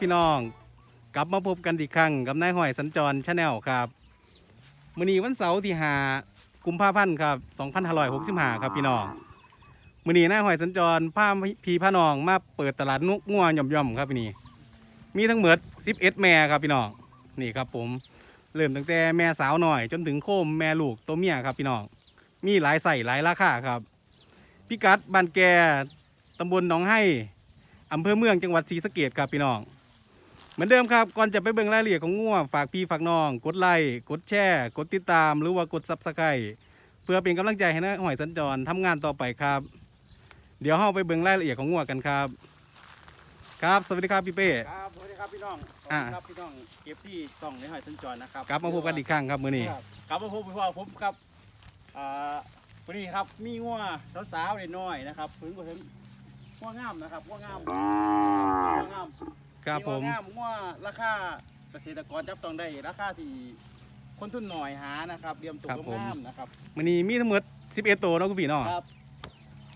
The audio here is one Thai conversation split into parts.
พี่น้อง กลับมาพบกันอีกครั้งกับนายหอยสัญจรชาแนลครับมื้อนี้วันเสาร์ที่5กุมภาพันธ์ครับ2565ครับพี่น้องมื้อนี้นายหอยสัญจรพาพี่พาน้องมาเปิดตลาดนุกงัวหย่อมๆครับพี่นี่มีทั้งหมด11แม่ครับพี่น้องนี่ครับผมเริ่มตั้งแต่แม่สาวหน่อย จนถึงโคมแม่ลูกตัวเมียครับพี่น้องมีหลายใส่หลายราคาครับพิกัดบ้านแกตำบลหนองไห้อำเภอเมืองจังหวัดศรีสะเกดครับพี่น้อง เหมือนเดิมครับ ก่อนจะไปเบิ่งรายละเอียดของง่วฝากพี่ฝากน้อง กดไลค์กดแชร์กดติดตาม หรือว่ากดซับสไครต์เพื่อเป็นกำลังใจให้นะหอยสัญจรทำงานต่อไปครับ เดี๋ยวเราไปเบิ่งรายละเอียดของง่วกันครับ ครับสวัสดีครับพี่เป้ ครับสวัสดีครับพี่น้องสวัสอ่าดีครับพี่น้องเก็บซี่ส่องในหอยสัญจรนะครับกลับมาพบกันอีกครั้งครับมื้อนี้ครับกลับมาพบกับพ่อผมครับอ่าวันนี้ครับมีงัวสาวๆน้อยๆนะครับถึงกว่าถึงงัวงามนะครับงัวงามงัวงาม ครับผมงัวงามงัวราคาเกษตรกรจับต้องได้ราคาที่คนทุนหน่อยหานะครับเรียมตัวงามๆนะครับมื้อนี้มีทั้งหมด11ตัวเนาะคุณพี่เนาะครับ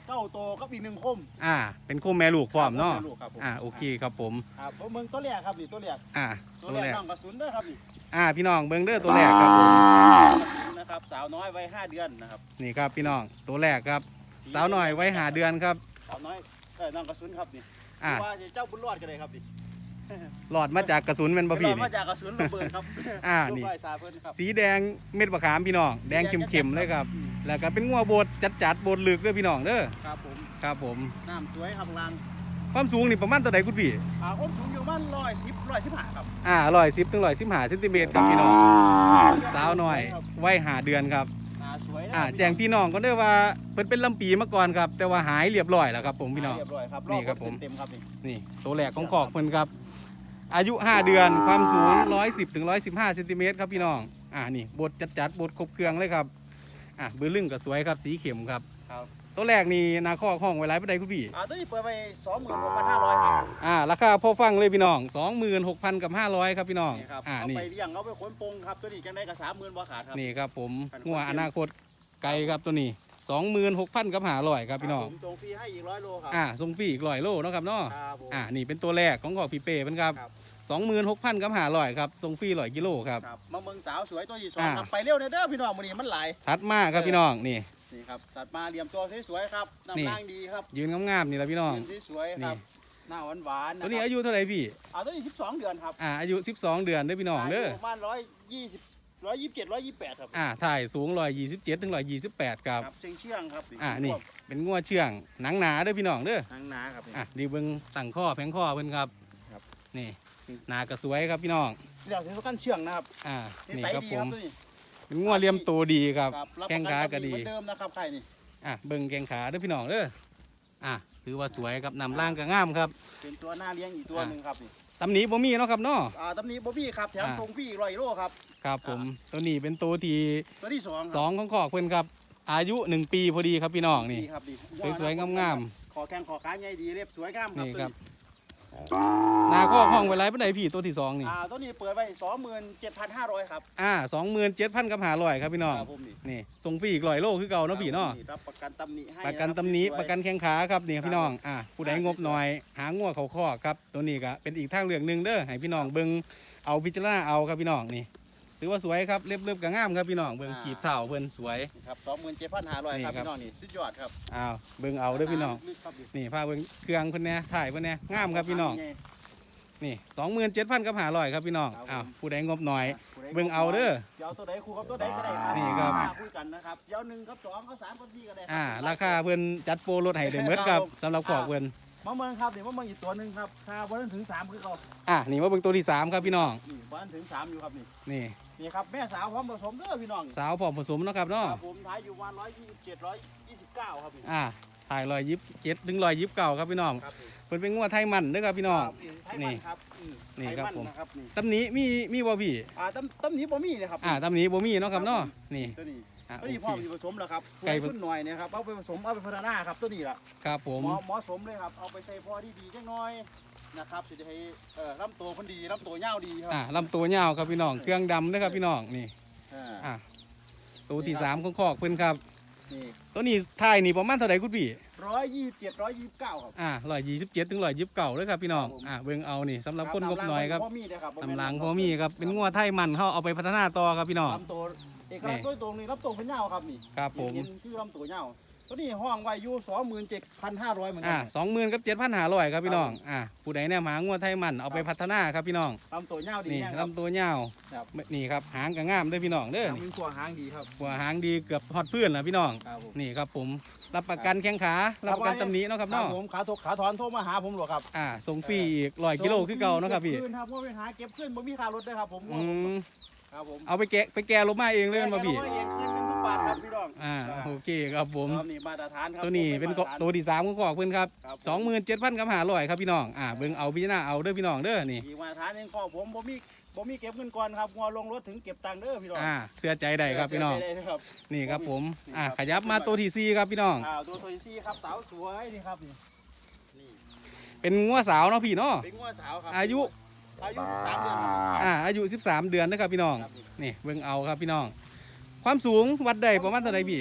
เก้าโตก็อีกหนึ่งคมอ่า เป็นโคมแม่ลูกพร้อมเนาะลูกครับผมอ่าโอเคครับผม ครับผมเมืองตัวแรกครับนี่ตัวแรกอ่าตัตัววแรแรกกน้องกระสุนเด้อครับนี่อ่าพี่น้องเบิ่งเด้อตัวแรกครับผมนะครับสาวน้อยวัยห้าเดือนนะครับนี่ครับพี่น้องตัวแรกครับ สาวหน่อยไว้หาเดือนครับ สาวน้อยเออน้องกระสุนครับนี่อ่า ว่าเจ้าบุญรอดกันเลยครับนี่ หลอดมาจากกระสุนแม่นบ่พี่เรานี่ มาจากกระสุนระเบิดครับอ่าลูกนี่ไฟสาเพิ่นครับ สีแดงเม็ดมะขามพี่น้อง แดงเข้มๆเลยครับอืมแล้วก็เป็นงัวโบดจัดๆโบดลึกเด้อพี่น้องเด้อ ครับผม ครับผม น้ำสวยครับลางความสูงนี่ประมาณเท่าใดคุณพี่ อ่าผมสูงอยู่บ้านร้อยสิบร้อยสิบห้าครับอ่า110ถึง115เซนติเมตรครับพี่น้อง สาวน้อยไว้หาเดือนครับอ่าส วยนะอ่าแจ้งพี่น้องก็ได้อว่าเพิ่นเป็นลำปีมาก่อนครับ แต่ว่าหายเรียบร้อยแล้วครับ ผมพี่น้อง เรียบร้อยครับนี่ครับผม เต็มๆครับนี่นี่ตัวแรกของขอกเพิ่นครับ อายุ 5 เดือนความสูง 110ถึง115เซนติเมตรครับพี่น้องอ่านี่บดจัดๆบดครบเครื่องเลยครับอะเบือลึงก็สวยครับสีเข็มครับ ครับ ตัวแรกนี่นาคอกห้องไว้ไรไปได้คุณพี่อ่าตัวนี้เปิดไปสองหมื่นหกพันห้าร้อยครับอ่าราคาพอฟังเลยพี่น้อง26,000กับ500ครับพี่น้องนี่ครับอ่าเอานี่ไปเลี้ยงเอาไปขนปงครับตัวนี้จังได้กับสามหมื่นบ่ขาดครับ นี่ครับผมพันกว่า งัวอนาคตไกลครับตัวนี้26,000กับ500ครับพี่น้อง ผมตรงฟรีให้อีกร้อยโลครับอ่าส่งฟรีอีกร้อยโลเนาะครับเนาะครับผม อ่านี่เป็นตัวแรกของของพี่เป้เป็นครับครับ 26,000กับ500ครับส่งฟรี100กิโลครับ ครับมาเมืองสาวสวยตัวที่สองอ่า ครับไปเร็วเด้อเด้อพี่น้องมื้อนี้มันหลาย ถัดมาครับพี่น้องนี่ นี่ครับจัดมาเหลี่ยมตัวสวยๆครับนี่น้ำร่างดีครับยืนงามๆนี่แหละพี่น้องยืนสวยๆครับหน้าหวานๆนะตัวนี้ครับอายุเท่าไหร่พี่อ่าตัวนี้12 เดือนครับอ่าอายุ 12 เดือนเด้อพี่น้องเด้อายุประมาณ120 127 128ครับ อ่า ถ่ายสูง127ถึง128ครับครับเชียงเชื่องครับ อ่า นี่ เป็นงัวเชื่อง หนังหนาเด้อพี่น้องเด้อทางนาครับนี่อะดีเบิงตั้งข้อแผงข้อเพิ่นครับ ครับ นี่ หนากระสวยครับพี่น้องเดี๋ยวเสียกันเชื่องนะครับ อ่านินี่สัยครับดีผครัมบตัวนี้ เป็นงัวเลียมตัวดีครับ ครับรับแข้งขาก็ดี เหมือนเดิมนะครับใครนี่อะเบิ่งแกงขาเด้อพี่น้องเด้ออะถือว่าสวยครับนำร่างก็งามครับ เป็นตัวหน้าเลี้ยงอีกตัวอ่าหนึ่งครับนี่ตำหนิบ่มีเนาะครับเนาะ อ่าตำนี้บ๊อบบี้ครับแถมอ่า ทงฟรีอีกร้อยโลครับ ครับผมตัวนี้เป็นตัวที่ตัวที่สองสองของขอกเพิ่นครับ อายุหนึ่งปีพอดีครับพี่น้องนี่ ดีครับดีสวยๆงามขอแข้งขอขาใหญ่ดีเรียบสวยงามครับนี่ตัวครับนี้ห นาข้อห้องไว้ไรปานใดพี่ตัวที่สองนี่ อ่าตัวนี้เปิดไว้สองหมื่นเจ็ดพันห้าร้อยครับอ่าสองหมื่นเจ็ดพันกับหาร้อยครับพี่น้อง ครับผมนี่นี่ส่งฟรีอีกร้อยโลคือเก่าเนาะพี่เนาะ รับประกันตำหนิให้ประกันคบตำหนิสวยๆประกันแข้งขาครับนี่พี่น้อง อะผู้ใดงบหน่อย หางัวเขาข้อครับ ตัวนี้ก็เป็นอีกทางเลือกหนึ่งเด้อให้พี่น้องเบิ่งเอาพิจารณาเอาครับพี่น้องนี่ ถือว่าสวยครับเรียบเรียบๆก็งามครับพี่น้องเบิ่งกีบเท้าเพิ่นสวยนี่ครับสองหมื่นเจ็ดพันห้าร้อยนี่ครับครับพี่น้องนี่สุดยอดครับอ้าวเบิ่งเอาเด้อพี่น้องลึกครับดินี่พาเบิ่งเครื่องเพิ่นแหน่ถ่ายเพิ่นแหน่งามครับพี่น้องใหญ่นี่สองหมื่นเจ็ดพันกับหาร้อยครับพี่น้องครับผมอ้าวผู้ใดงบหน่อยผู้ใดเบิ่งเอาเด้อเดี๋ยวเอาตัวใดคู่กับตัวใดก็ได้ครับนี่ครับมาคุยกันนะครับเดี๋ยวหนึ่งกับสองกับสามกับสี่ก็ได้คบ อ่าราคาเพิ่นจัดโปรลดให้ได้หมดครับสำหรับขอกเพิ่น มะเมืองครับเดี๋ยวมะเมืองอีกตัวหนึ่งครับถ้าวันนั้นถึงสามคือเขาอะนี่มาเบิ่งตัวที่สามครับพี่น้องนี่วันนั้นถึงสามอยู่ครับนี่นี่นี่ครับแม่สาวพร้อมผสมเด้อพี่น้องสาวผอมผสมเนาะครับเนาะครับผมท้ายอยู่วันร้อยยี่สิบเจ็ดร้อยยี่สิบเก้าครับนี่อ่าถ่ายรอยยิบเจ็ดถึงรอยยิบเก่าครับพี่น้องครับนี่เพิ่นเป็นงัวไทยมันเด้อครับพี่น้อง ครับไทยมันครับอืม นี่ไทยครับมันผม นะครับนี่ตำหนี้มีมีบ่พี่ อ่าตำตำหนี้บ่มีเลยครับอ่าตำหนี้บ่มีเนาะครับเนาะ นี่ ตัวนี้อ่าตัวโอนี้เคพ่อมีผสมแล้วครับไก่ ขึ้นหน่อยเนะครับเอาไปผสมเอาไปพัฒนาครับตัวนี้ล่ะครับผมเหมาะเหมาะสมเลยครับเอาไปใส่พ่อที่ดีจังน้อยนะครับสิได้ให้เอ่อลำตัวคนดีลำตัวยาวดีครัอ่าลำตัวยาวครับพี่น้อง เครื่องดำเด้อครับพี่น้อง นี่ อ่าอ่าตัวที่สามของคอกเพิ่นครับ นี่ตัวนี้ท้ายนี่ประมาณเท่าไหร่คุณพี่ ร้อยยี่สิบเจ็ดร้อยยี่สิบเก้าครับอ่าร้อยยี่สิบเจ็ดถึงร้อยยี่สิบเก้าเลยครับพี่น้องครับผมอ่าเบิ่งเอานี่สำหรับคนงบหน่อยครับพ่อมีนะครับตำลังพอมีครับเป็นงัวไทยมันเขาเอาไปพัฒนาต่อครับพี่น้องลำตัวเอกลักษณ์ด้วยตรงนี้ลำตัวเป็นเงาครับนี่ครับผมเห็นคือลำตัวเงา ตัวนี้ห้องไว้อยู่สองหมื่นเจ็ดพันห้าร้อยเหมือนกัอ่าสองหมื่นกับเจ็ดพันหาร้อยครับพี่น้องอ่าผู้ใดเนี่ยหางัวไทยมันเอาไปพัฒนาครับพี่น้อง ลำตัวเงาดีนี่แห้งครับ ลำตัวยาวครับ นี่ครับหางก็งามเด้อพี่น้องเด้อมีขวหางดีครับหัวหางดีเกือบฮอดเพื่อนแล้วพี่น้อง ครับผมนี่ครับผมรับประกันแข้งขารับประกันตำหนิเนาะครับครัเนาะบผมขาถกขาถอนโทรมาหาผมหรอครับอ่าส่งฟรีอีกร้อยกิโลคือเก่าเนาะครับพี่เก็ขึ้นครับว่าไปหาเก็บขึ้นบ่มีค่ารถด้วยครับผมอืม ครับผมเอาไปแกะไปแกะลงมาเองเลยแม่นบ่พี่แกเองขึ้นกันทุกบาทครับพี่น้องอ่าโอเคครับผม ครับนี่มาตรฐานครับตัวนี้ผมเป็นมาตรฐานตัวที่สามของขอกเพื่อนครับครับผม สองหมื่นเจ็ดพันกับหาร้อยครับพี่น้องอ่าเบิ่งเอาพี่หน้าเอาเด้อพี่น้องเด้อนี่อีกมาตรฐานเองของผมบ่มีบ่มีเก็บเงินก่อนครับงัวลงรถถึงเก็บตังค์เด้อพี่น้องอ่าเสื้อใจได้ครับพี่น้องเสียใจได้ครับ นี่ครับผมนี่อ่าครับขยับมาตัวที่สี่ครับพี่น้อง อ่าตัวโทยซี่ครับสาวสวยนี่ครับนี่นี่เป็นงัวสาวเนาะพี่เนาะเป็นงัวสาวครับอายุ อายุ13เดือนครับอ่าอายุ 13 เดือนนะครับพี่น้องครับนี่นี่เบิ่งเอาครับพี่น้อง ความสูงวัดได้ประมาณเท่าไหร่พี่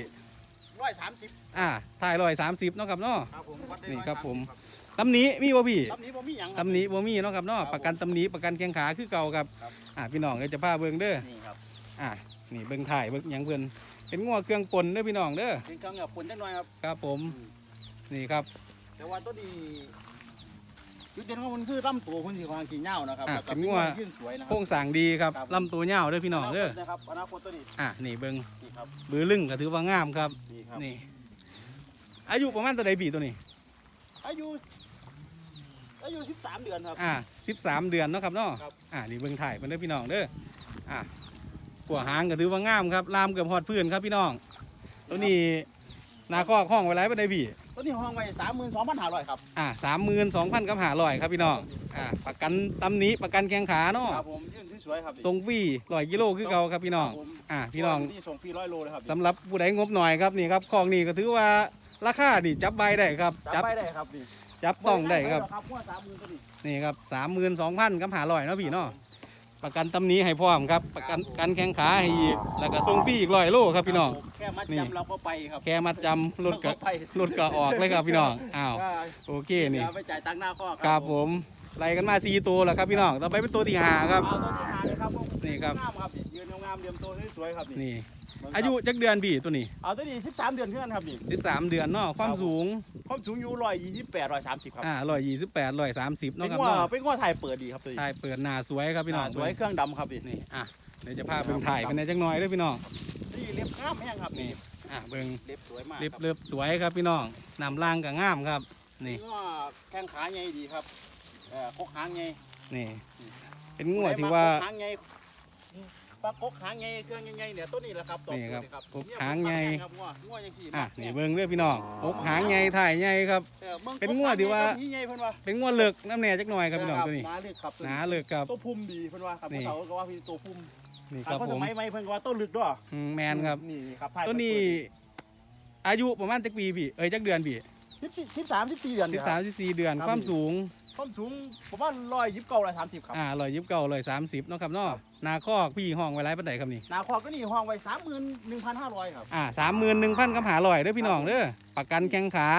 ร้อยสามสิบอ่าถ่ายร้อยสามสิบเนาะครับเนาะครับผมวัดได้นี่อยครับผม30ตำหนี้มีบ่พี่ลำนี้บ่มีหยังครับ ตำหนี้บ่มีเนาะครับเนาะครับประกันตำหนี้ประกันแข้งขาคือเก่าครับครับ อ่าพี่น้องเดี๋ยวจะพาเบิ่งเด้อนี่ครับอ่านี่เบิ่งถ่ายเบิ่งหยังเพิ่นเป็นงัวเครื่องปนเด้อพี่น้องเด้อเป็นเครื่องแบบปุ่นจังหน่อยครับ ครับผมนี่ครับแต่ว่าตัวนี้ จุดเด่นของมันคือลำตัวคุณสีของกี่เหย้านะครับอะแล้วก็เป็นงัว ยื่นสวยนะครัโครงสร้างดีครับครับ ลำตัวยาวเด้อพี่น้องเด้อนาคตนะครับอนาคตตัวนี้อะนี่เบิ่งนี่ครับบือลึงก็ถือว่างามครับ นี่ครับนี่ อายุประมาณเท่าใดพี่ตัวนี้ อายุอายุ13 เดือนครับ อ่า13 เดือนเนาะครับเนาะครับ อ่านี่เบิ่งถ่ายเพิ่นเด้อพี่น้องเด้ออะกัวหางก็ถือว่างามครับลามเกือบฮอดพื้นครับพี่น้อง ตัวนี้หนาคอกห้องไว้ไรบ่ได้พี่ ตัวนี้ห้องไว้32,500ครับ อ่า32,000กับ500ครับพี่น้องอ่าประกันตำหนี้ประกันแข้งขาเนาะครับผมยื่นสวยๆครับส่งฟรี100กิโลคือเก่าครับพี่น้องครับผมอ่าพี่น้องนี่ส่งฟรีร้อยโลเลยครับสำหรับผู้ใดงบหน่อยครับนี่ครับของนี่ก็ถือว่าราคานี่จับใบได้ครับ จับไปได้ครับนี่จับต้องได้ครับครับหัวสามหมื่นตัวนี้นี่ครับสามหมื่นสองพันกับหาร้อยเนาะพี่เนาะ ประกันตำหนี้ให้พร้อมครับ ประกันการแข่งขาให้อีกแล้วก็ส่งฟรีอีกร้อยโลครับพี่น้อง แค่มัดนี่ จำเราก็ไปครับ แค่มาจำรถก็เราไปรถก็ออกเลยครับพี่น้องอ้าวก็โอเคนี่เดี๋ยวไปจ่ายตังค์หน้าข้อครับผมไล่กันมาสี่ตัวแล้วครับพี่น้องต่อไปเป็นตัวที่ห้าครับ เอาตัวที่หาเลยครับผมนี่ครับ งามครับนี่ยืนงามๆเรียมตัวสวยๆครับนี่ นี่เบิ่งครับ อายุจักเดือนพี่ตัวนี้เอาตัวนี้13เดือนเท่านั้นครับนี่สิบสามเดือนเนาะความสูงความสูงอยู่ร้อยยี่สิบแปดร้อยสามสิบครับอ่าร้อยยี่สิบแปดร้อยสามสิบเป็เนาะนครับว่าเนาะเป็นว่าถ่ายเปิดดีครับตัวนี้ถ่ายเปิดหน้าสวยครับพี่น้องาสวยเครื่องดำครับนี่นี่อะเดี๋ยวจะพาเบิ่งถ่ายกันในจักหน่อยเด้วยพี่น้องนี่เล็บงามแห้งครับนี่อะเบิ่งเล็บสวยมากเรียบครับเรียบสวยครับพี่น้องนำล่างกับงามครับ นี่นี่ว่าแข้งขาใหญ่ดีครับเอ่อคกหางใหญ่นี่ เป็นงัวที่ว่าคกหางใหญ่ ปลากกหางใหญ่เครื่องใหญ่ๆเนี่ยตัวนี้แหละครับตัวนี่ครับนี้กกหางใหญ่เนี่ยผมมักแห้งครับงัวงัวยังสี่อะมักนี่แห้งเบิ่งเด้อพี่น้องอกหางใหญ่ถ่ายใหญ่ครับออบิ่เป็นงัวที่ว่าที่ใหญ่เพิ่นว่าเป็นงัวเลิกน้ำแหน่จักหน่อยครับพี่น้องตัวนี้หนาเลือกครับหนาเลิกครับตัวพุ่มดีเพิ่นว่าครับนี่เขาก็ว่าพี่ตัวพุ่มนี่คครัรับบเพราะผสมมัยใหม่เพิ่นก็ว่าต้นลึกด้วยอืมแมนครับนี่ครับถ่ายตัวนี้อายุประมาณจักปีพี่เอ้ยจักเดือนพี่สิบสี่สิบสามสิบสี่เดือนสิเนี่บยคสารัมบสิบสี่เดือนครับความสูง ความสูงประมาณร้อยยี่สิบเก้าร้อยสามสิบครับ อ่าร้อยยี่สิบเก้าร้อยสามสิบเนาะครับเนาะหนาคอกพี่ห้องไว้ไรปันไดครับนี่นาคอก็นี่ห้องไว้สามหมื่นหนึ่งพันห้าร้อยครับ อ่าสามหมื่นหนึ่งพันกับหาร้อยเด้อพี่น้องเด้อประกันแข้งขา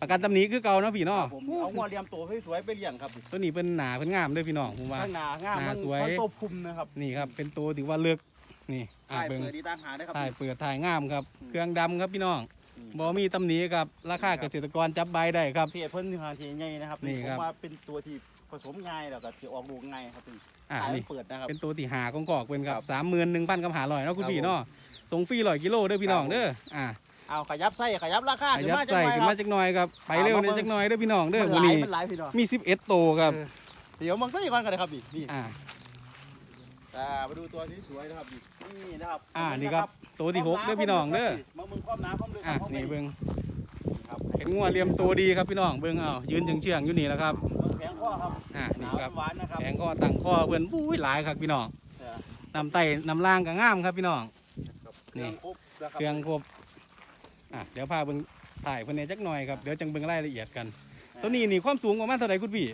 ประกันตำหนี้คือเก่าเนาะพี่คเนาะรับผมเอางัวเลี้ยงตัวสวยๆไปเลี้ยงครับตัวนี้เป็นหนาเป็นงามเด้อพี่น้องผมว่า ข้างหน้างามหน้ามันสวย มันตัวพุ่มนะครับนี่ครับเป็นตัวที่ว่าเลือกนี่อ่าถ่ายเบิ่งเปิดดีต่างหากนะครับ ถ่ายเปิดถ่ายงามครับอืมเครื่องดำครับพี่น้องอืม บ่มีตำหนิครับราคาเกษตรกรจับใบได้ครับ เพจเพิ่นที่หาทีใหญ่นะครับนี่ผครัมบว่าเป็นตัวที่ผสมง่ายแล้วก็จะออกลูกง่ายครับเป็นอ่าถ่ายนี่เปิดนะครับ เป็นตัวที่หาของกอกเป็นครัครับบสามหมื่นหนึ่งพันกับหาร้อยเนาะคุณครับพี่เนาะส่งฟรีร้อยกิโลเด้อพี่น้องครับผมเด้ออ่าเอาขยับไส้ขยับราคาขขึ้นยับมาจังใส่หน่อยขึ้นครัมาบจักหน่อยครับไปเร็วเอาเนี่มายเบิ่งจักหน่อยเด้อพี่น้องเด้อมันวันหลายนี้มันหลายพี่น้องมี11ตัวครับเออเดี๋ยวมันก็อีกวันกันเลยครับนี่นี่อ่า อ่ามาดูตัวที่สวยนะครับนี่นี่นะครับอ่านี่ครับ ตัวที่หกเด้อพี่น้องเด้อมามึงความหนาความลึกอะความนี่เบิ่งครับเห็นงัวเลียมตัวดีครับพี่น้องเบิ่งเอายืนเฉียงๆอยู่นี่แหล้วครับเบิ่งแผงข้อครับอ่าหนี่นาครับหวานนะครับแผงคอตั้งคอเพิ่นปุ้ยหลายครับพี่น้องเออน้ำไตน้ำล่างก็งามครับพี่น้องครับนี่เครื่องครบนะครัเครื่องครบอะเดี๋ยวพาเบิ่งถ่ายเพิ่นเนี่ยจักหน่อยครับเดี๋ยวจังเบิ่งรายละเอียดกันตัวนี้นี่ความสูงประมาณเท่าไหร่คุณพี่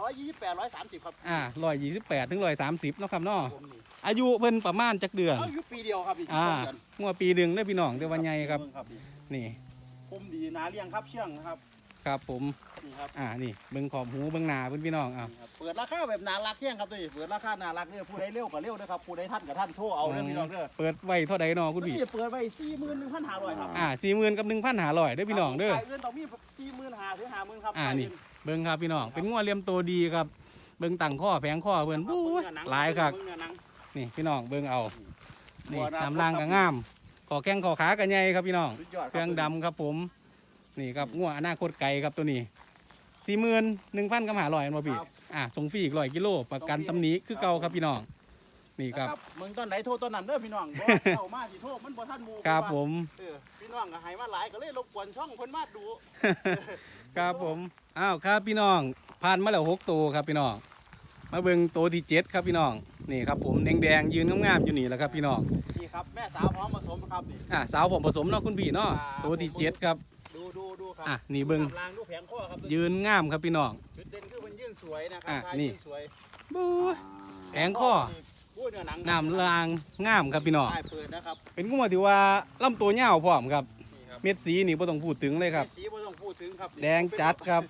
ร้อยยี่สิบแปดร้อยสามสิบครับอ่า128ถึง130เนาะครับเนาะผมนี่ อายุเพิ่นประมาณจักเดือนเอาอยู่ปีเดียวครับนี่อ่าสงเดืนงัวปีหนึงเด้อพี่น้องแต่ว่าใหญ่ครับ เงครับนี่นี่คุมดีนาเลี้ยงครับเชื่องนะครับครับผม นี่ครับอ่า นี่เบิ่งขอบหูเบิ่งหน้าเพิ่นพี่น้องอะ นี่ครับเปิดราคาแบบน่ารักเที่ยงครับตัวนี้เปิดราคาน่ารักเนี่ยผู้ใดเร็วก็เร็วนะครับผู้ใดท่านก็ท่านโทรเอาเด้อพี่น้องเด้อเปิดไว้เท่าใดเนาะคุณพี่ นี่เปิดไว้สี่หมื่นหนึ่งพันห้าร้อยครับอ่า40,000กับ1,500เด้อพี่น้องเด้อ ขายเงินต้องมีสี่หมื่นห้าถึงห้าหมื่นครับอ่า นี่ เบิ่งครับพี่น้อง เป็นงัวเลียมโตดีครับ เบิ่งตั้งข้อแผงข้อเพิ่นครับบู๊เบิ่ยงเนื้อนังหลายคักเบิ่งเนื้อหนัง นี่พี่น้องเบิ่งเอา นี่บัวนาตามล่างก็งามขอแข้งขอขากันใหญ่ครับพี่น้อง สุดยอดเครื่องดำครับผม นี่ครับงัวอนาคตไกลครับตัวนี้สี่หมื่นหนึ่งพันกับหาร้อยมาพี่อะส่งฟรีอีกร้อยกิโลประกันตำหนี้คือเก่าครับพี่น้อง นี่ครับ นะมึงตอนไหนโทรตอนนั้นเด้อพี่น้องบ่เข้ามาสิโทรมันบ่ทันหมู่ครับผม เออพี่น้องก็ให้มาหลายก็เลยรบกวนช่องเพิ่นมาดู ครับผม อ้าวครับพี่น้องผ่านมาแล้วหกตัวครับพี่น้อง มาเบิ่งตัวที่เจ็ดครับพี่น้องนี่ครับผมแดงๆยืนงามๆอยู่นี่แหละครับพี่น้องนี่ครับแม่สาวพร้อมผสมครับนี่อะสาวผมผสมเนาะคุณพี่เนาะตัวที่เจ็ดครับดูดูดูครัอะนี่เบิ่งดูลางดูแผงข้อครับยืนงามครับพี่น้องจุดเด่นคือมันยื่นสวยนะครัอะท้ายนี่ยื่สวยบู๊ยแผงข้อพูดเนื้อหนังน้ำลางงามครับพี่น้องใต้เปิดนะครับเป็นงัวที่ว่าลำตัวยาวพร้อมครับนี่ครับเม็ดสีนี่บ่ต้องพูดถึงเลยครับสีบ่ต้องพูดถึงครับแดงจัดครับ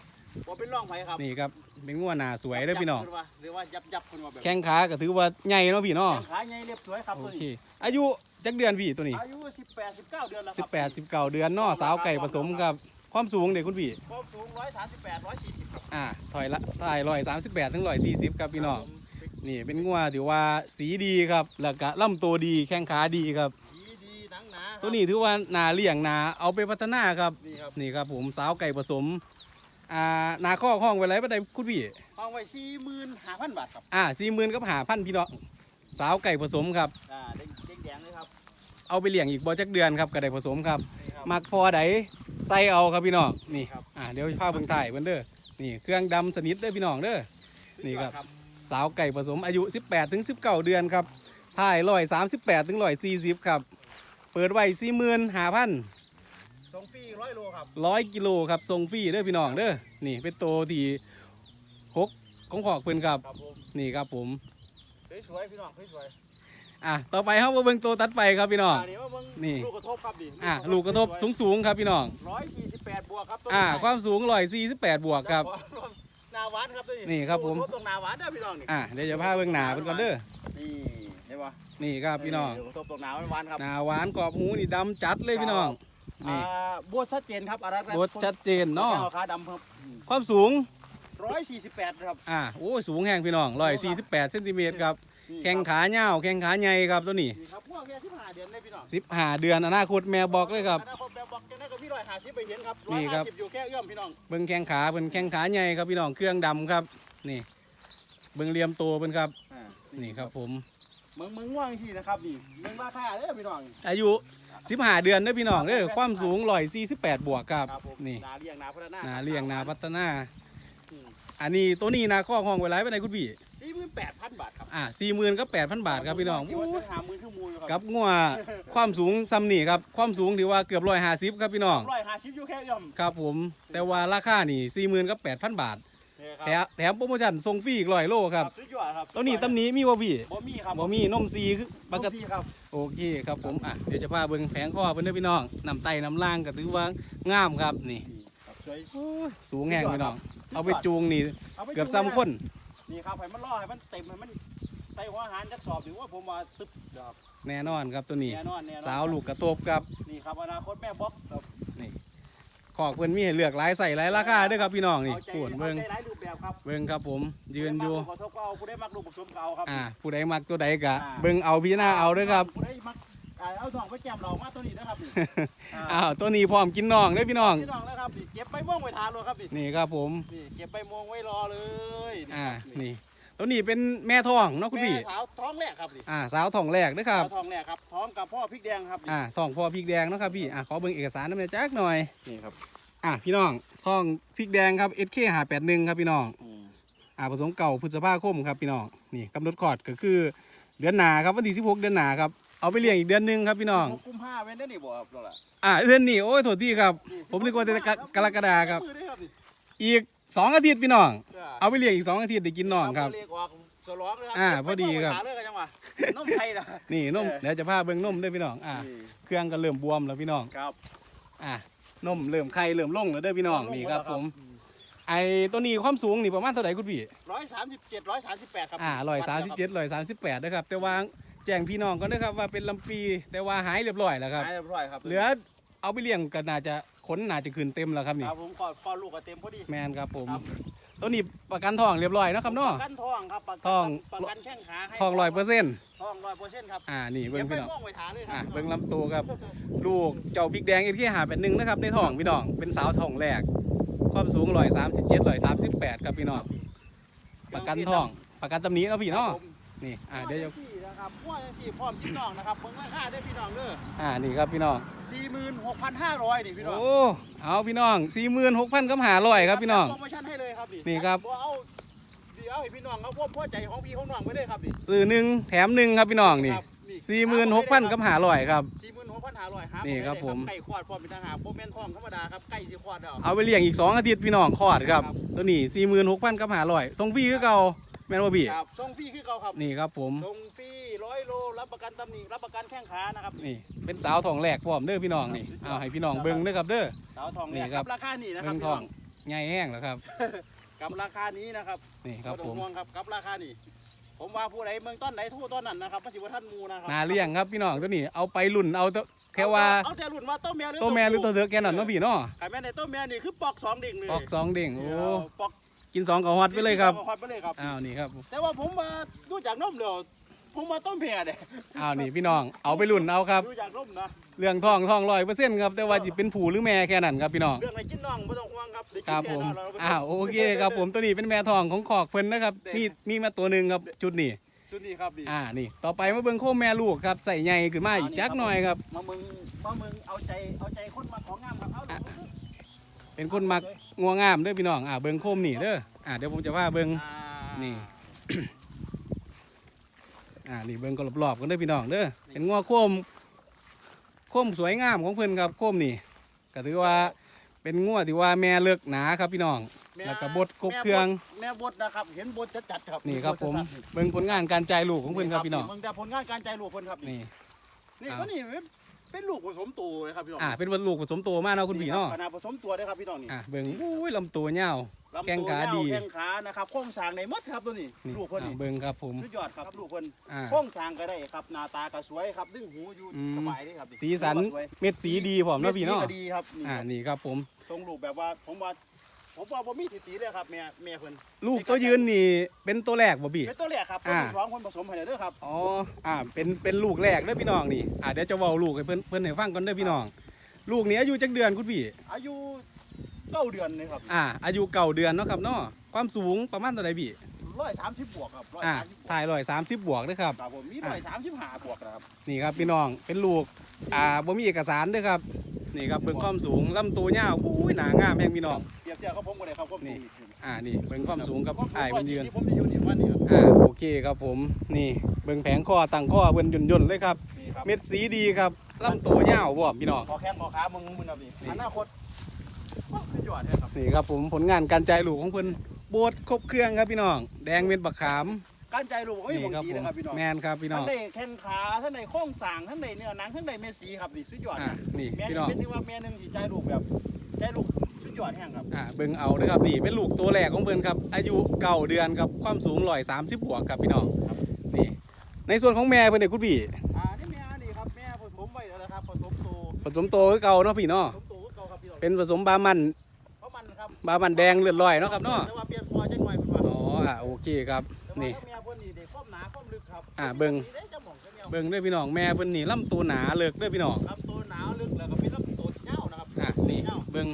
บ่เป็นร่องไผครับนี่ครับ เป็นงัวหน้าสวยเด้อพี่น้องยับๆเพิ่ว่าหรือว่ายับยับคนว่าแบบแข้งขาก็ถือว่าใหญ่เนาะพี่เนาะแข้งขาใหญ่เรียบสวยครับโอตัวเค นี้อายุจักเดือนพี่ตัวนี้ อายุ18 19เดือนแล้วครั18 19 เดือนเนาะสาวไก่ผสมครับความสูงเด็กคุณพี่ ความสูง138 140ครับอ่าถอยละถอย138ถึง140ครับพี่น้องครับผมนี่เป็นงัวที่ว่าสีดีครับ แล้วก็ลำตัวดีแข้งขาดีครับสีดีหนังหนาครับตัวนี้ถือว่านาเลี้ยงนาเอาไปพัฒนาครับ นี่ครับนี่ครับผมสาวไก่ผสม อ่านาข้อห้องไว้ไรบ่ได้คุณพี่ ห้องไว้45,000บาทครับอ่าสี่หมื่นกับหาพันพี่น้องสาวไก่ผสมครับ อ่าแดงๆเลยครับเอาไปเลี้ยงอีกบ่จักเดือนครับก็ได้ผสมครับ นี่ครับ มักพอใดใส่เอาครับพี่น้องนี่ครับ อ่าเดี๋ยวพาเบิ่งถ่ายเพิ่นเด้อนี่เครื่องดำสนิทเด้อพี่น้องเด้อ นี่ครับ สาวไก่ผสมอายุ 18ถึง19 เดือนครับถ่าย138ถึง140ครับ เปิดไว้45,000 ส่งฟรี100โลครับ100กิโลครับส่งฟรีเด้อพี่น้องเด้อนี่เป็นโตที่หกของขอกเพิ่นครับ ครับผมนี่ครับผม สวยๆพี่น้องสวยอะต่อไปเฮามาเบิ่งโตตัดไปครับพี่น้อง อันนี้ว่ามึงนี่ ลูกกระทบครับดิอะลูกกระทบสูงสูงๆครับพี่น้อง148บวกครับตัวอ่านี้ความสูง148บวกครับ นาหวานครับตัวนี้นี่ครับผม ลูกกะทตรงนาหวานเด้อพี่น้องนี่อ่าเดี๋ยวจะพาเบิ่งหน้าเพิ่นก่อนเด้อนี่ได้ปะนี่ครับพี่น้องลูกกระทบตรงนาหวานครับ หน้าหวานกรอบหูนี่ดำจัดเลยพี่น้อง อ่านี่บวชชัดเจนครับอะไรบดชัดเจนเนาะแก้วขาดำครับความสูง148ครับอ่าโอ้ยสูงแห้งพี่น้อง148เซนติเมตรครับ นี่แข้งขายาวแข้งขาใหญ่ครับตัวนี้นี่ครับพวกแค่15เดือนเลยพี่น้อง15เดือนอนาคตแม่บอกเลยครับ อนาคตแบบบอกจะได้กับพี่150ไปเห็นครับนี่ครับ150อยู่แค่เอื้อมพี่น้องเบิ่งแข้งขาเพิ่นแข้งขาใหญ่ครับพี่น้องเครื่องดำครับ นี่ เบิ่งเหลี่ยมโตเพิ่นครับอ่านี่ครับผม เมืองเมืองง่วงสินะครับนี่เมืองราคาเด้อพี่น้องอายุ 15เดือนเด้อพี่น้องเด้อความสูง148บวกครับครับผมนี่นาเลี้ยงนาพัฒนานาเลี้ยงนาพัฒนาอืมอันนี้ตัวนี้นาข้อห้องไว้ไรไปไหนคุณพี่48,000บาทครับอ่าสี่หมื่นก็แปดพันบาทครับพี่น้องที่ว่าซื้อหาหมื่นชั่วโมงอยู่คกัรับบงัวความสูงซ้ำนี่ครับความสูงถือว่าเกือบร้อยห้าสิบครับพี่น้อง ร้อยห้าสิบอยู่แค่เอื้อมครับผมแต่ว่าราคานี่สี่หมื่นก็แปดพันบาทเนี่ยค แถรับมแถมโปรโมชั่นส่งฟรีอีกร้อยโลครับสุดยอดครับตัวนี้ตำหนี้มีบ่พี่บ่มีครับบ่มีนมซีคือปกติบ่มีครับ โอเคครับผมอะเดี๋ยวจะพาเบิ่งแผงข้อเพิ่นเด้อพี่น้องน้ำไตน้ำล่างก็ถือว่างามครับนี่นี่ครับสวยสูงแห้งพี่น้อง เอาไปจูงนี่าไปเกือบซ้ำคน นี่ครับให้มันล่อให้มันเต็มให้มันใส่หัวอาหารจักสอบถือว่าผมว่าตึ๊บดอกแน่นอนครับตัวนี้ แน่นอนแน่นอนสาวลูกกระตบครับนี่ครับอนาคตแม่บล็อกครับ ขอกเพิ่นมีให้เลือกหลายใส่หลายราคาเด้อครับพี่น้องนี่เอาใจปวดเบิ่งอาใจหลายรูปแบบครับเบิ่งครับผม ยืนอยู่ ผู้ใดมักลูกขอโทษก็เอาผู้ใดมักลูกผสมก็เอาครับอ่าผู้ใดมักตัวใดกะอ่าเบิ่งเอาพี่หน้าเอาเด้อครับ ผู้ใดมักอ่าเอาทองไปแจมเรามาตัวนี้นะครับนี่อ้าวตัวนี้พร้อมกินน่องเด้อพี่น้อง พี่น้องนะครับนี่เก็บไปม่วงไว้ทานเลยครับนี่นี่ครับผม นี่เก็บไปม่วงไว้รอเลยอ่า ครับนี่ ตัวนี้เป็นแม่ท้องเนาะคุณพี่ แม่สาวท้องแรกครับนี่อ่า สาวท้องแรกเด้อครับ สาวท้องแรกครับ ท้องกับพ่อพริกแดงครับนี่อ่าท้องพ่อพริกแดงเนาะครับพี่ อ่าขอเบิ่งเอกสารน้ำเนยจักหน่อย นี่ครับอ่าพี่น้องท้องพริกแดงครับ SK 581ครับพี่น้อง อืมอ่าผสมเก่าพฤษภาคมครับพี่น้อง นี่กำหนดคลอดก็คือเดือนหน้าครับวันที่16เดือนหน้าครับ เอาไปเลี้ยงอีกเดือนหนึงครับพี่น้อง กุมภาเว้นได้นี่บ่ครับนั่นแหละอ่าเดือนนี้โอ้ยโทษทีครับนี่ผมนึกว่าจะกรกฎาครับ มือได้ครับนี่อีก สองอาทิตย์พี่น้องเออเอาไปเลี้ยงอีกสองอาทิตย์ได้กินน่องครับเาเรียกออกสลองเลยครัอ่าเก็พอดีครับไปม่วงไว้ทานเลยกันยังวะนมไทยนะนี่นมเออเดี๋ยวจะพาเบิ่งนมด้วยพี่น้องอ่านี่ เครื่องก็เริ่มบวมแล้วพี่น้องครับอะนมเริ่มไข่เริ่มลงแล้วเด้อพี่น้องนี่ครับผม ไอ้ตัวนี้ความสูงนี่ประมาณเท่าไหร่คุณพี่ ร้อยสามสิบเจ็ดร้อยสามสิบแปดครับอ่าร้อยสามสิบเจ็ดร้อยสามสิบแปดนะครับ แต่ว่าแจ้งพี่น้องก็นะครับว่าเป็นลำปีแต่ว่าหายเรียบร้อยแล้วครับ หายเรียบร้อยครับเหลือ เอาไปเลี้ยงก็น่าจะขนน่าจะขึ้นเต็มแล้วครับคนี่รับผมก่อนก่อนลูกก็เต็มพอดี แมนครับผม ครับ ตัวนี้ประกันทองเรียบร้อยเนาะครับเนาะ ประกันทองครับประกันทอง ประกันแข้งขาให้ทองร้อยเปอร์เซ็นต์ทองร้อยเปอร์เซ็นต์ครับอ่านี่เบิ้เก็งบไปพี่น้อง ม่วงไว้ถาเลยคอ่ารับเบิ้งลำตัวครับ ลูกเจ้าบิ๊กแดงเอ็นที่หาเป็นหนึ่งนะครับในท้องพี่น้อง เป็นสาวท้องแรก ความสูงร้อยสามสิบเจ็ดร้อยสามสิบแปดครับพี่น้อง ประกันทอง ประกันตำหนี้เนาะพี่เนาะครับผมนี่ อ่าเดี๋ยวจะพ่อจังสี่ นะครับพ่อจังสี่พร้อมพี่น้องนะครับเบิ่งราคาได้อพี่น้องเด้ออ่านี่ครับพี่น้องสี่หมื่นหกพันห้าร้อยนี่พี่น้องโอ้ เอาพี่น้องสี่หมื่นหกพันกับหาร้อยครับพี่น้องโปรโมชั่นให้เลยครับนี่ครับ เอาเดี๋ยวให้พี่น้องเอาพวกพ่อใจของพี่ของน้องไว้เลยครับนี่ซื้อหนึ่งแถมหนึ่งครับพี่น้องนี่ครับสี่หมื่นหกพันกับหาร้อยครับสี่หมื่นหกพันห้าร้อยครับนี่ครับผม ไก่ขวดพร้อมเป็นทหารโปรแมนทองธรรมดาครับไก่สิขวดแล้วเอาไปเลี้ยงอีกสองอาทิตย์พี่น้องคลอดครับ ครับ ตัวนี้สี่หมื่นหกพันกับหาร้อยส่งฟรีคือเก่า แม่นว่าพี่ครับส่งฟรีคือเก่าครับนี่ครับผมส่งฟรีร้อยโลรับประกันตำหนิรับประกันแข้งขานะครับนี่ เป็นสาวทองแรกพร้อมเด้อพี่น้องนี่เอาให้พี่น้องเบิ้งเด้อครับเด้อสาวทองนี่เนี่ยครับกับราคานี้นะครัเบิ้บงพี่ทน้อองงใหญ่แห้งแล้วครับกับราคานี้นะครับนี่ครับบ่ผต้องมห่วงครับกับราคานี้ผมว่าผู้ใดเมืองต้นไหนทู่ต้นนั้นนะครับมันสิว่าท่านหมูนะครับนาเลี้ยงครับพี่น้องตัวนี้เอาไปรุ่นเอาแต่แค่ว่าเอาแต่รุ่นว่าต้มแม่หรือตัวแม่หรือตัวเถอะแค่นั้นเนาะพี่เนาะไข่แม่ในต้มแม่นี่คือปอกสองดิ่งเลยออกสองเด้งโอ้ปอก กินสองกับฮอตไปเลยครับฮอตไปเลยครับ อ้าวนี่ครับ แต่ว่าผมมาดูจากนมเดียวผมมาต้มแพรเด้อ้าวนี่พี่น้อง เอาไปรุ่นเอาครับ ดูจากนมนะ เรื่องทองทองร้อยเปอร์เซ็นต์ครับ แต่ว่าจะเป็นผู้หรือแม่แค่นั้นครับพี่น้อง เรื่องไหนกินน้องไม่ต้องห่วงครับได้กินครับแน่ผมนน100%อ้าวโอเคครับผมตัวนี้เป็นแม่ทองของขอกเพิ่นนะครับ มีมีมาตัวหนึ่งครับจุดนี้ชุดนี้ครับดีอ่านี่ต่อไปมาเบิ่งโคมแม่ลูกครับใส่ใหญ่ขึ้นมาอีกจักหน่อยครับมามึงมามึงเอาใจเอาใจคนมาของงามครับเอาดู เป็นคนมักงัวงามเด้อพี่น้องอ่าเบิ่งโคมนี่เด้ออ่าเดี๋ยวผมจะว่าเบิ่งอ่านี่ อ่านี่เบิ่งก็รอบๆกันเด้อพี่น้องเด้อเป็นงัวโคมโคมสวยงามของเพิ่นครับโคมนี่ก็ถือว่าเป็นงัวที่ว่าแม่เลือกหนาครับพี่น้องแม่แล้วก็บดกบเครื่องแม่บดนะครับเห็นบดจัดๆครับนี่ครับผมเบิ่งผลงานการจ่ายลูกของเพิ่นครับพี่น้องมึงแต่ผลงานการใจลูกเพิ่นครับนี่นี่อ่าก็นี่ เป็นลูกผสมตัวเลยครับพี่น้องอ่าเป็นลูกผสมโตมากเนาะคุณพี่เนาะขนาดผสมตัวเลยครับพี่น้องนี่อ่าเบิ่งอุ้ยลำตัวยาวลำตัวแข้งขายาวดีแข้งขานะครับโค้งสร้างในมดครับตัวนี้นี่ลูกเพิ่นอ่านี่เบิ่งครับผมสุดยอดครับลูกเพิ่นอ่าโค้งสร้างก็ได้ครับหน้าตาก็สวยครับดึงหูอยู่อืมสบายเลยครับสีสันสวยเม็ดสีดีพร้อมเนาะพี่เนาะม็ดสีก็ดีครับนี่อ่าครับนี่ครับผมทรงลูกแบบว่าผมว่า ผมว่าบ่มีติตีเลยครับแม่แม่เพิ่นลูกตัวยืนนี่เป็นตัวแรกบ่พี่เป็นตัวแรกครับคนอ่า ที่สองคนผสมให้เด้อครับอ๋อ อ่า เป็นเป็นลูกแรกเด้อพี่น้องนี่ อ่าเดี๋ยวจะเว้าลูกให้เพิ่นเพิ่นให้ฟังก่อนเด้อพี่น้อง ลูกนี้อายุจักเดือนคุณพี่ อายุเก้าเดือนเลยครับอ่า อายุเก่าเดือนเนาะครับเนาะความสูงประมาณเท่าไหร่พี่ ร้อยสามสิบบวกครับร้อยอ่าสามสิบบวกถ่ายร้อยสามสิบบวกเด้อครับ ครับผมมีร้อยสามสิบห้าบวกนะครับนี่ครับพี่น้อง เป็นลูก อ่าบ่มีเอกสารเด้อครับ นี่ครับเบิ่งความสูงลำตัวยาวอุ้ยหนางามแพงพี่น้องเทียบเทียบกับผมก็ได้ครับผมนี่อ่านี่เบิ่งความสูงกับอ้ายเพิ่นยืนผมจะอยู่นี่วันนี้ครับอ่าโอเคครับผมนี่เบิ่งแผงคอตั้งคอเพิ่นย่นๆเลยครับนี่ครับเม็ดสีดีครับลำตัวยาวบ่พี่น้องขอแข้งขอขามึงมึงครับนี่นี่อนาคตโอ้ขึ้นยอดเลยครับนี่ครับผมผลงานการจ่ายลูกของเพิ่นโบดครบเครื่องครับพี่น้อง แดงเป็นบักขาม การใจลูกไม่นี่บ่งครับดีผมนะครับพี่น้องแมนครับพี่น้อทั้งงในแข้งขาทั้งในโค้งสร้างทั้งในเนื้อหนังทั้งในเม็ดสีครับนี่สุดยอดอ่านี่แม่พี่นี่น้องเป็นที่ว่าแม่หนึงที่ใจลูกแบบใจลูกสุดยอดแห่งครับอ่าเบิ่งเอาเด้อครับนี่เป็นลูกตัวแรกของเพิ่นครับอายุเก้าเดือนครับความสูงร้อยสามสิบบวกครับพี่น้องนี่ในส่วนของแม่เพิ่นเนี่ยคุณพี่อ่านี่แม่นี่ครับแม่ผสมไว้แล้วนะครับผสมโตผสมโตคือเก่าเนาะพี่เนาะผสมโตก็เก่าครับพี่น้องเป็นผสมบามันเพราะมันครับบามันแดงเลือดลอยเนาะครับเนาะแต่ว่าเปลี่ยนพอจังหน่อยเพิ่นว่าอ๋ออ่าโอเคครับแต่ว่า นี่ถ้าแม่เพิ่นนี่เด็กความหนาความลึกครับอ่าเบิ่ง นี่ได้จะหม่องจะแนวเบิ่งเด้อพี่น้องแม่เพิ่นนี่ลำตัวหนาเลิกเด้อพี่น้องครับตัวหนาวลึกแล้วก็มีลำตัวเจ้านะครับอะนี่เบิ่ง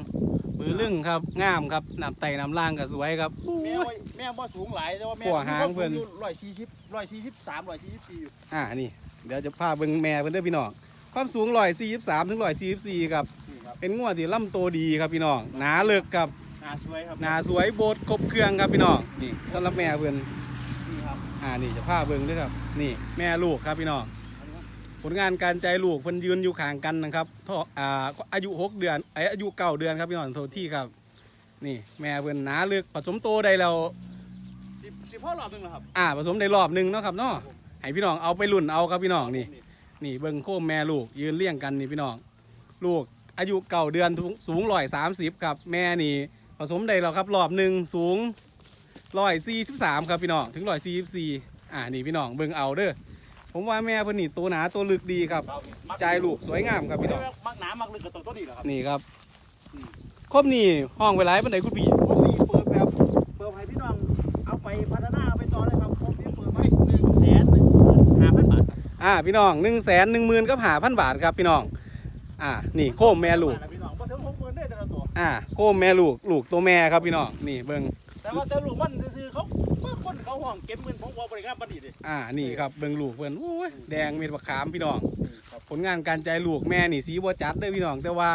มือลึงครับงามครับน้ำไตน้ำล่างก็สวยครับอู้แม่ย ว่าแม่บ่สูงหลายแต่ว่าแม่หัวหางเพิ่น ร้อยสี่สิบร้อยสี่สิบสามร้อยสี่สิบสี่อยู่อ่านี่ เดี๋ยวจะพาเบิ่งแม่เพิ่นเด้อพี่น้องความสูงร้อยสี่สิบสามถึงร้อยสี่สิบสี่ครับนี่ครับเป็นงวดที่ลำโตวดีครับพี่น้องหนาเลิกครับ หนาสวยครับหนาสวยโบดครบเครื่องครับพี่น้องนี่สำหรับแม่เพิ่นนี่ครับ อ่านี่จะพาเบิ่งเด้วยครับ นี่แม่ลูกครับพี่น้องอันนี้ครับผลงานการใจลูกเพิ่นยืนอยู่ข้างกันนะครับท่ออ่าอายุหกเดือนไอยอายุเก้าเดือนครับพี่น้องโทษที่ครับ นี่แม่เพิ่นหนาเลิกผสมโตได้แล้วสิบสิบพ่อรอบหนึงแล้วครับอ่าผสมได้รอบหนึงเนาะครับเนาะให้พี่น้องเอาไปรุ่นเอาครับพี่น้องนี่ นี่เบิ่งโคมแม่ลูกยืนเลี้ยงกันนี่พี่น้องลูกอายุเก่าเดือนสูงร้อยสามสิบครับแม่นี่ผสมได้แล้วครับรอบหนึ่งสูง ร้อยสี่สิบสามครับพี่น้องถึงร้อยสี่สิบสี่อ่านี่พี่น้องเบิ่งเอาเด้อผมว่าแม่เพิ่นนี่ตัวหนาตัวลึกดีครับใจายลูกสวยงามครับพี่น้องมักหนามักลึกกับตัวต้นนี้เหรอครับนี่ครับครบนี่ห้องไปหลายปันไดคุณพี่ผมมีเปิดแบบเปิดให้พี่น้องเอาไปพัฒนาเอาไปต่อเลยครับผมมีเปิดไว้หนึ่งแสนหนึ่งหมื่นห้าพันบาทครับอ่าพี่น้องหนึ่งแสนหนึ่งหมื่นกับหาพันบาทครับพี่น้อง อ่านี่โคมแม่ลูก พี่น้องบ่ถึงหกหมื่นได้แต่ละตัวอ่าโคมแม่ลูกลูกตัวแม่ครับพี่น้องนี่เบิ่งแต่ว่าแต่ลูกมันซื้อๆเขาบางคนเขาห่วงเก็บเงินผมว่าบริการปานนีดิอ่านี่ครับเบิ่งลูกเพิ่นโอ้ยแดงเม็ดบักขามพี่น้องครับผลงานการใจายลูกแม่นี่สีบัวจัดเด้อพี่น้อง แต่ว่า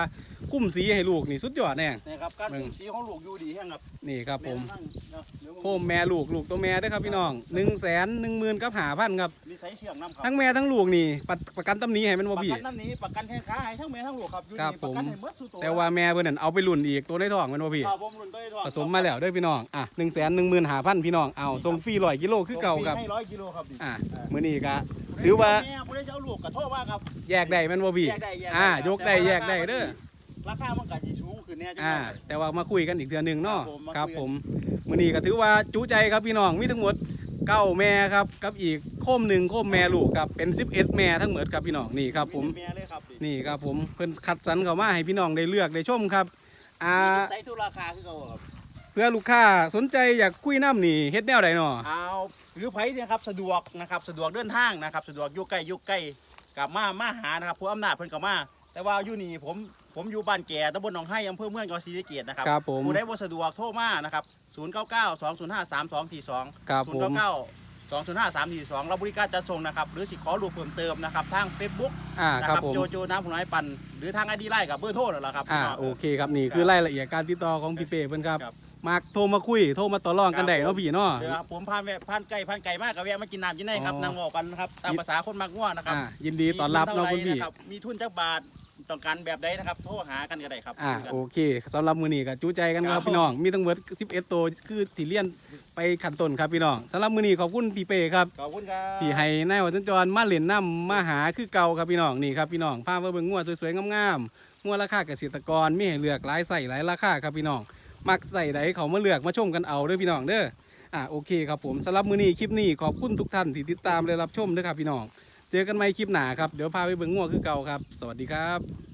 กุ้มสีให้ลูกนี่สุดยอดแน่นะครับการเบิ่งคุมสีของลูกอยู่ดีแห้งครับนี่ครับผมแนั่งเนาะเดี๋ยวโคมแม่ลูกลูกตัวแม่เด้อครับพี่น้องหนึ่งแสนหนึ่งหมื่นกับหาพันครับ มีสายเชือกน้ำครับทั้งแม่ทั้งลูกนี่ประประกันตำหนี้ให้มันปบ่ระพี่ กันน้ำหนี้ประกันแข้งขาให้ทั้งแม่ทั้งลูกครับอยู่ครับนี่ประกันผมให้หมดทุกตัวแต่ว่าแม่เพิ่นนั่นเอาไปรุ่นอีกตัวในท้องแมันบ่พี่ ครับผมรุ่นตัวนี้ด้วยผสมมาแล้วเด้อพี่น้อง อะหนึ่งแสนหนึ่งหมื่นหาพันพี่น้อง เอาส่งฟรีร้อยกิโลคือเก่าครับ ให้ร้อยกิโลครับนี่อะมื้อนี้ก็ถือว่าแม่บ่ได้จะเอาลูกกับโทษว่าครับ แยกได้แมันบ่พี่ แยกได้แยกได้อ่าครับยกได้แต่ว่าแยกได้เด้อราคามันก็สิสูงขึ้นแน่จังอ่าหน่อยแต่ว่ามาคุยกันอีกเทื่อหนึงเนาะครับคผมรับผมมาคุยกันมื้อนี้ก็ถือว่าจุใจครับพี่น้องมีทั้งหมดเก้าแม่ครับกับอีกโคมหนึ่งโคมแม่ลูกครับเป็น11แม่ทั้งหมดครับพี่น้องนี่ครับผมแม่เลยครับนี่ครับผมเพิ่นคัดสรรเข้ามาให้พี่น้องได้เลือกได้ชมครับอ่าใส่ทุกราคาคือเก่าครับเพื่อลูกค้าสนใจอยากคุยน้ำนี่เฮ็ดแนวใดเนาะเอาหรือไผเนี่ยครับสะดวกนะครับสะดวกเดินทางนะครับ สะดวกอยู่ใกล้อยู่ใกล้กลับมามาหานะครับผู้อำนาจเพิ่นกลับมา แต่ว่าอยู่นี่ผมผมอยู่บ้านแก่ตำบลหนองไห้อำเภอเมืองจังหวัดศรีสะเกษนะครับครับผม ผู้ใดบ่สะดวกโทรมานะครับ099 205 3242 ครับผม 099 205 342เราบริการจัดส่งนะครับหรือสิขอรูปเพิ่มเติมนะครับทาง Facebook อ่านะครับผม โจโจน้ำผลไม้ปั่นหรือทางไอดีไลน์กับเบอร์โทรนั่นแหละครับอ่าพี่น้ง โอเคครับนี่คือรายละเอียดการติดต่อของพี่เป้เพิ่นครับครับมาโทรมาคุยโทรมาต่อรองกันได้ครับ เนาะพี่เนาะ เดี๋ยวครับผมผ่านแวะผ่านไก่ผ่านไก่มากกับแวะมากินน้ำกินได้ครับอ๋อ นั่งเวอกกันนะครับตามภาษาคนมักง่วนะครับอ่ายินดีต้อนรับเนาะคุณพี่ มีทุนเท่าไหร่นะครับมีทุนจักบาท ต้องการแบบใดนะครับ โทรหากันก็ได้ครับอ่าคุยกัน โอเคสำหรับมื้อนี้ก็จูใจกันคครัรับบ พี่น้อง มีทั้งหมด11ตัวคือที่เลียนไปขั้นต้นครับพี่น้องสำหรับมื้อนี้ขอบคุณพี่เป้ครับ ขอบคุณครับ ที่ให้นายวัฒนจรมาเล่นน้ำมาหาคือเก่าครับพี่น้องนี่ครับพี่น้องพามาเบิ่งงัวสวยๆงามๆงัวราคาเกษตรกรมีให้เลือกหลายใส่หลายราคาครับพี่น้อง มักใส่ใดเขามาเลือกมาชมกันเอาเด้อพี่น้องเด้ออ่าโอเคครับผมสำหรับมื้อนี้คลิปนี้ขอบคุณทุกท่านที่ติดตามและรับชมเด้อครับพี่น้อง เจอกันใหม่คลิปหนาครับ เดี๋ยวพาไปเบิ่งงัวคือเก่าครับ สวัสดีครับ